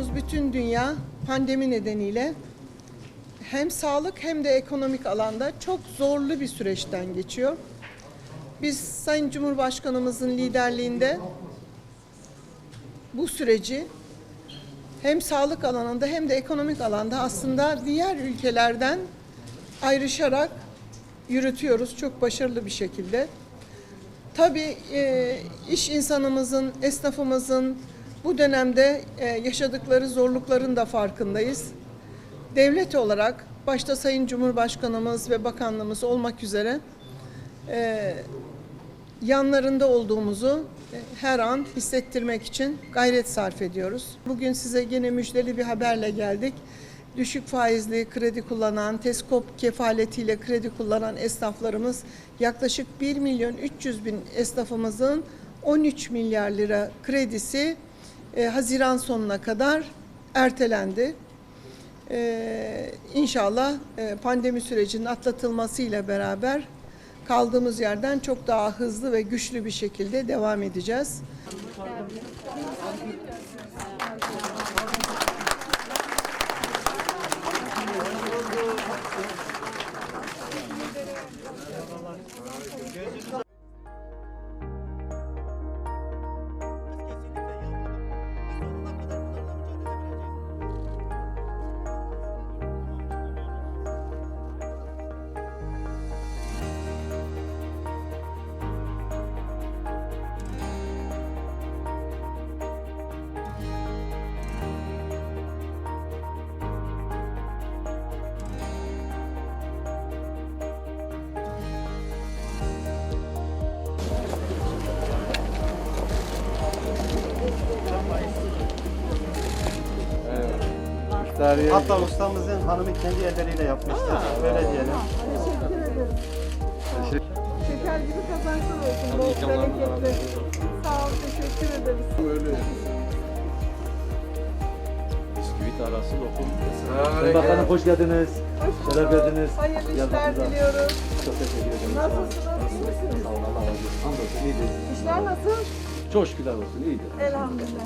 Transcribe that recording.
Biliyorsunuz bütün dünya pandemi nedeniyle hem sağlık hem de ekonomik alanda çok zorlu bir süreçten geçiyor. Biz Sayın Cumhurbaşkanımızın liderliğinde bu süreci hem sağlık alanında hem de ekonomik alanda aslında diğer ülkelerden ayrışarak yürütüyoruz çok başarılı bir şekilde. Tabii e, iş insanımızın, esnafımızın bu dönemde e, yaşadıkları zorlukların da farkındayız. Devlet olarak başta Sayın Cumhurbaşkanımız ve bakanlığımız olmak üzere e, yanlarında olduğumuzu e, her an hissettirmek için gayret sarf ediyoruz. Bugün size gene müjdeli bir haberle geldik. Düşük faizli kredi kullanan, Teskop kefaletiyle kredi kullanan esnaflarımız yaklaşık 1 milyon 300 bin esnafımızın 13 milyar lira kredisi e, Haziran sonuna kadar ertelendi. Ee, inşallah e, pandemi sürecinin atlatılmasıyla beraber kaldığımız yerden çok daha hızlı ve güçlü bir şekilde devam edeceğiz. Tarihe Hatta ustamızın hanımı kendi elleriyle yapmışlar. Öyle diyelim. Şeker gibi kazançlar olsun. Bol bereketli. Sağ ol, teşekkür ederiz. bisküvit arası lokum. Sayın Bakanım hoş geldiniz. Hoş Şeref verdiniz. Hayırlı işler diliyoruz. Çok teşekkür ederim. Nasılsınız? İyi misiniz? Sağ olun Allah razı olsun. Hamdolsun iyidir. İşler nasıl? Çok şükürler olsun iyidir. Elhamdülillah.